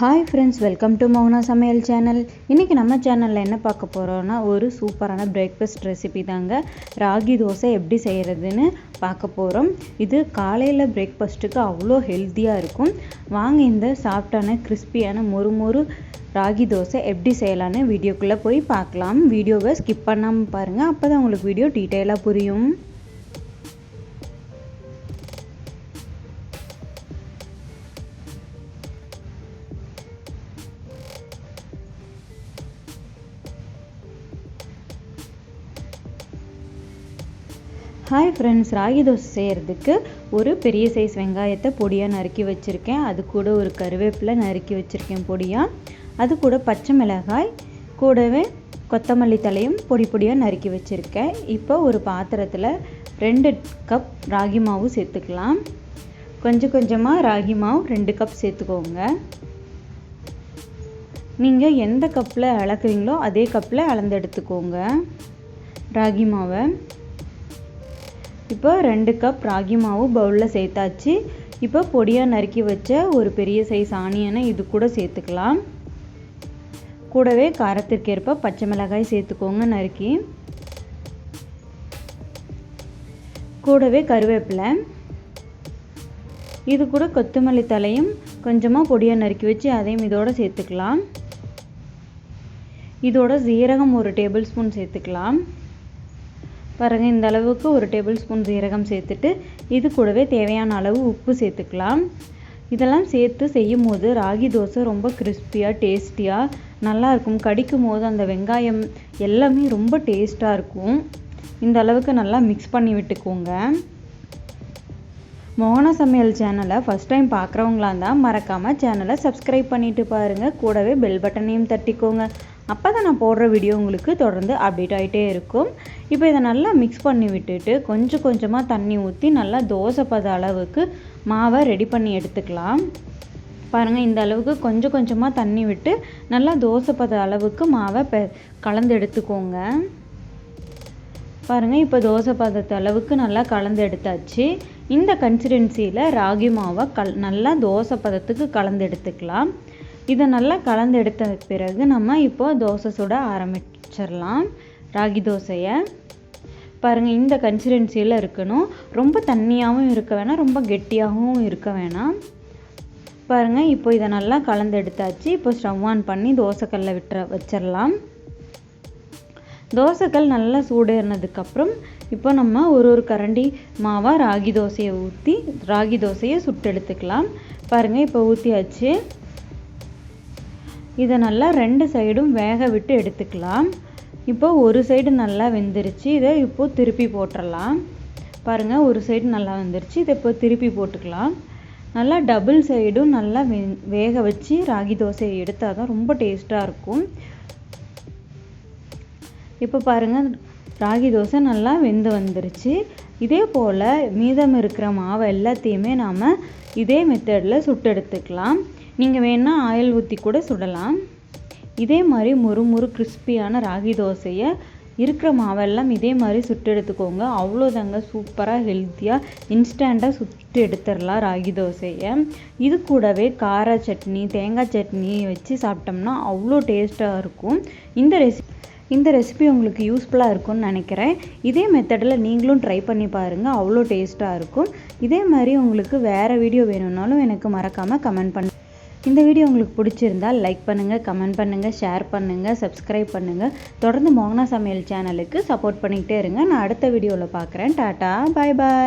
Hi friends welcome to Mouna சமையல் channel இன்றைக்கி நம்ம சேனலில் என்ன பார்க்க போகிறோன்னா ஒரு சூப்பரான பிரேக்ஃபாஸ்ட் ரெசிபி தாங்க. ராகி தோசை எப்படி செய்கிறதுன்னு பார்க்க போகிறோம் இது காலையில் பிரேக்ஃபாஸ்ட்டுக்கு அவ்வளோ ஹெல்த்தியாக இருக்கும். வாங்க இந்த சாஃப்டான கிறிஸ்பியான மொறு மொறு ராகி தோசை எப்படி செய்யலான்னு வீடியோக்குள்ளே போய் பார்க்கலாம். வீடியோவை ஸ்கிப் பண்ணாமல் பாருங்கள் அப்போ தான் உங்களுக்கு வீடியோ டீட்டெயிலாக புரியும். ஹாய் ஃப்ரெண்ட்ஸ் ராகி தோசை செய்கிறதுக்கு ஒரு பெரிய சைஸ் வெங்காயத்தை பொடியாக நறுக்கி வச்சுருக்கேன். அது கூட ஒரு கருவேப்பிலை நறுக்கி வச்சுருக்கேன் பொடியாக அது கூட பச்சை மிளகாய் கூடவே கொத்தமல்லி தலையும் பொடி பொடியாக நறுக்கி வச்சுருக்கேன். இப்போ ஒரு பாத்திரத்தில் ரெண்டு கப் ராகி மாவு சேர்த்துக்கலாம். கொஞ்சம் கொஞ்சமாக ராகி மாவு ரெண்டு கப் சேர்த்துக்கோங்க. நீங்கள் எந்த கப்பில் அளக்குறீங்களோ அதே கப்பில் அளந்து எடுத்துக்கோங்க ராகி மாவை. இப்போ ரெண்டு கப் ராகி மாவு பவுலில் சேர்த்தாச்சு. இப்போ பொடியாக நறுக்கி வச்ச ஒரு பெரிய சைஸ் ஆனியனை இது கூட சேர்த்துக்கலாம். கூடவே காரத்திற்கேற்ப பச்சை மிளகாய் சேர்த்துக்கோங்க நறுக்கி. கூடவே கருவேப்பிலை. இது கூட கொத்தமல்லி தலையும் கொஞ்சமாக பொடியாக நறுக்கி வச்சு அதையும் இதோட சேர்த்துக்கலாம். இதோட சீரகம் ஒரு டேபிள் ஸ்பூன் சேர்த்துக்கலாம். பாருங்கள் இந்த அளவுக்கு ஒரு டேபிள் ஸ்பூன் சீரகம் சேர்த்துட்டு இது கூடவே தேவையான அளவு உப்பு சேர்த்துக்கலாம். இதெல்லாம் சேர்த்து செய்யும் போது ராகி தோசை ரொம்ப கிறிஸ்பியாக டேஸ்டியாக நல்லாயிருக்கும். கடிக்கும் போது அந்த வெங்காயம் எல்லாமே ரொம்ப டேஸ்ட்டாக இருக்கும். இந்த அளவுக்கு நல்லா மிக்ஸ் பண்ணி விட்டுக்கோங்க. மோகன சமையல் சேனலை ஃபஸ்ட் டைம் பார்க்குறவங்களா இருந்தால் மறக்காமல் சேனலை சப்ஸ்கிரைப் பண்ணிவிட்டு பாருங்கள் கூடவே பெல் பட்டனையும் தட்டிக்கோங்க. அப்போ தான் நான் போடுற வீடியோ உங்களுக்கு தொடர்ந்து அப்டேட் ஆகிட்டே இருக்கும். இப்போ இதை நல்லா மிக்ஸ் பண்ணி விட்டுட்டு கொஞ்சம் கொஞ்சமாக தண்ணி ஊற்றி நல்லா தோசை பத அளவுக்கு மாவை ரெடி பண்ணி எடுத்துக்கலாம். பாருங்கள் இந்த அளவுக்கு கொஞ்சம் கொஞ்சமாக தண்ணி விட்டு நல்லா தோசை பத அளவுக்கு மாவை பெ கலந்து எடுத்துக்கோங்க. பாருங்கள் இப்போ தோசை பதத்து அளவுக்கு நல்லா கலந்து எடுத்தாச்சு. இந்த கன்சிடென்சியில் ராகி மாவை கல் நல்லா தோசை பதத்துக்கு கலந்து எடுத்துக்கலாம். இதை நல்லா கலந்து எடுத்த பிறகு நம்ம இப்போது தோசை சுட ஆரம்பிச்சிடலாம். ராகி தோசையை. பாருங்கள் இந்த கன்சிஸ்டன்சியில் இருக்கணும். ரொம்ப தண்ணியாகவும் இருக்க வேணாம் ரொம்ப கெட்டியாகவும் இருக்க வேணாம். பாருங்கள் இப்போ இதை நல்லா கலந்து எடுத்தாச்சு. இப்போ ஸ்டவ் ஆன் பண்ணி தோசைக்கல்ல விட்டுற வச்சிடலாம். தோசைக்கல் நல்லா சூடேறினதுக்கப்புறம் இப்போ நம்ம ஒரு ஒரு கரண்டி மாவாக ராகி தோசையை ஊற்றி ராகி தோசையை சுட்டு எடுத்துக்கலாம். பாருங்கள் இப்போ ஊற்றியாச்சு இதை நல்லா ரெண்டு சைடும் வேக விட்டு எடுத்துக்கலாம். இப்போ ஒரு சைடு நல்லா வெந்துருச்சு. இதை இப்போது திருப்பி போட்டுடலாம் பாருங்கள் ஒரு சைடு நல்லா வெந்துருச்சு. இதை இப்போ திருப்பி போட்டுக்கலாம். நல்லா டபுள் சைடும் நல்லா வே வேக வச்சு ராகி தோசையை எடுத்தால் தான் ரொம்ப டேஸ்ட்டாக இருக்கும். இப்போ பாருங்கள் ராகி தோசை நல்லா வெந்து வந்துருச்சு. இதே போல் மீதம் இருக்கிற மாவு எல்லாத்தையுமே நாம் இதே மெத்தடில் சுட்டு எடுத்துக்கலாம் நீங்கள் வேணால் ஆயில் ஊற்றி கூட சுடலாம். இதே மாதிரி மொறு மொறு கிறிஸ்பியான ராகி தோசையை இருக்கிற மாவெல்லாம் இதே மாதிரி சுட்டு எடுத்துக்கோங்க. அவ்வளோதாங்க சூப்பராக ஹெல்த்தியாக இன்ஸ்டண்ட்டாக சுட்டு எடுத்துடலாம் ராகி தோசையை. இது கூடவே கார சட்னி தேங்காய் சட்னி வச்சு சாப்பிட்டோம்னா அவ்வளோ டேஸ்ட்டாக இருக்கும். இந்த ரெசிபி இந்த ரெசிபி உங்களுக்கு யூஸ்ஃபுல்லாக இருக்கும்னு நினைக்கிறேன். இதே மெத்தடில் நீங்களும் ட்ரை பண்ணி பாருங்கள் அவ்வளோ டேஸ்ட்டாக இருக்கும். இதே மாதிரி உங்களுக்கு வேறு வீடியோ வேணும்னாலும் எனக்கு மறக்காமல் கமெண்ட் பண்ணு இந்த வீடியோ உங்களுக்கு பிடிச்சிருந்தால் லைக் பண்ணுங்கள் கமெண்ட் பண்ணுங்கள் ஷேர் பண்ணுங்கள் சப்ஸ்கிரைப் பண்ணுங்கள் தொடர்ந்து மோகனா சமையல் சேனலுக்கு சப்போர்ட் பண்ணிக்கிட்டே இருங்க. நான் அடுத்த வீடியோவில் பார்க்குறேன் டாட்டா பாய் பாய்